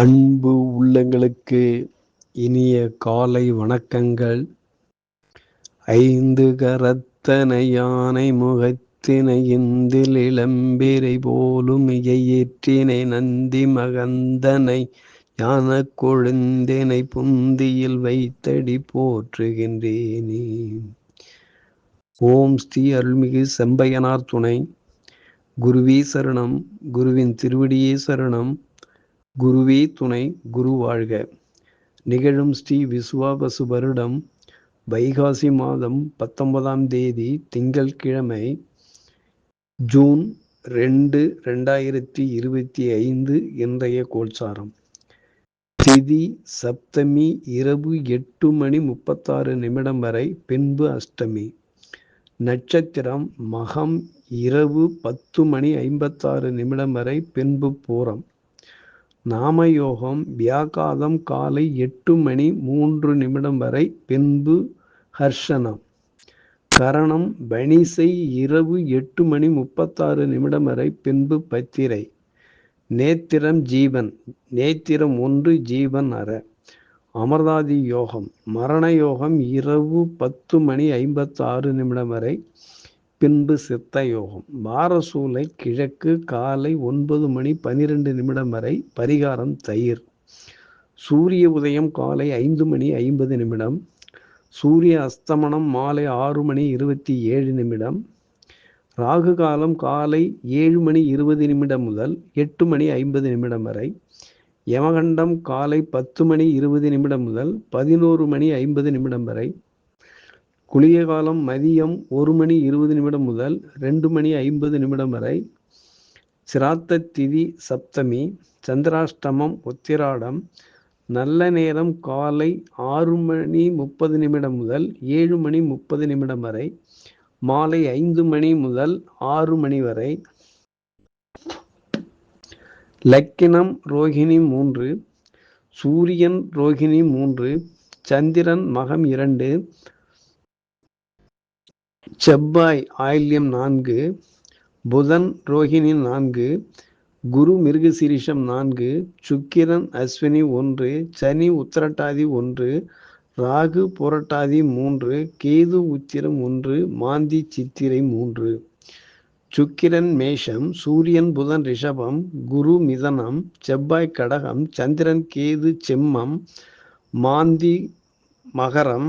அன்பு உள்ளங்களுக்கு இனிய காலை வணக்கங்கள். ஐந்து கரத்தனை யானை முகத்தினை இந்தில் இளம்பிரை போலும் இயற்றினை நந்தி மகந்தனை யான கொழுந்தினை புந்தியில் வைத்தடி போற்றுகின்றேனே ஓம் ஸ்ரீ அருள்மிகு செம்பையனார் துணை. குருவி சரணம். குருவின் திருவடியே சரணம். குருவே துணை குரு வாழ்க. நிகழும் ஸ்ரீ விசுவாபசு வருடம் வைகாசி மாதம் பத்தொன்பதாம் தேதி திங்கள்கிழமை ஜூன் ரெண்டு ரெண்டாயிரத்தி இருபத்தி ஐந்து இன்றைய கோல்சாரம். திதி சப்தமி இரவு எட்டு மணி முப்பத்தாறு நிமிடம் வரை பின்பு அஷ்டமி. நட்சத்திரம் மகம் இரவு பத்து மணி ஐம்பத்தாறு நிமிடம் வரை பின்பு பூரம். நாமயோகம் வியாகாதம் காலை எட்டு மணி மூன்று நிமிடம் வரை பின்பு ஹர்ஷனம் கரணம் வணிசை இரவு எட்டு மணி முப்பத்தாறு நிமிடம் வரை பின்பு பத்திரை. நேத்திரம் ஜீவன் நேத்திரம் ஒன்று ஜீவன் அற. அமர்தாதி யோகம் மரண யோகம் இரவு பத்து மணி ஐம்பத்தாறு நிமிடம் வரை பின்பு சித்த யோகம். வாரசூலை கிழக்கு காலை ஒன்பது மணி பனிரெண்டு நிமிடம் வரை பரிகாரம் தயிர். சூரிய உதயம் காலை ஐந்து மணி ஐம்பது நிமிடம். சூரிய அஸ்தமனம் மாலை ஆறு மணி இருபத்தி ஏழு நிமிடம். ராகு காலம் காலை ஏழு மணி இருபது நிமிடம் முதல் எட்டு மணி ஐம்பது நிமிடம் வரை. யமகண்டம் காலை பத்து மணி இருபது நிமிடம் முதல் பதினோரு மணி ஐம்பது நிமிடம் வரை. குளிய காலம் மதியம் ஒரு மணி இருபது நிமிடம் முதல் ரெண்டு மணி ஐம்பது நிமிடம் வரை சிராத்த திதி சப்தமி சந்திராஷ்டமம் உத்திராடம் நல்ல நேரம் காலை ஆறு மணி முப்பது நிமிடம் முதல் ஏழு மணி முப்பது நிமிடம் வரை மாலை ஐந்து மணி முதல் ஆறு மணி வரை. லக்கினம் ரோஹிணி மூன்று சூரியன் ரோஹிணி மூன்று சந்திரன் மகம் இரண்டு செவ்வாய் ஆயில்யம் நான்கு புதன் ரோஹிணி நான்கு குரு மிருகசீரிஷம் நான்கு சுக்கிரன் அஸ்வினி ஒன்று சனி உத்திரட்டாதி ஒன்று ராகு புரட்டாதி மூன்று கேது உத்திரம் ஒன்று மாந்தி சித்திரை மூன்று. சுக்கிரன் மேஷம் சூரியன் புதன் ரிஷபம் குரு மிதனம் செவ்வாய் கடகம் சந்திரன் கேது செம்மம் மாந்தி மகரம்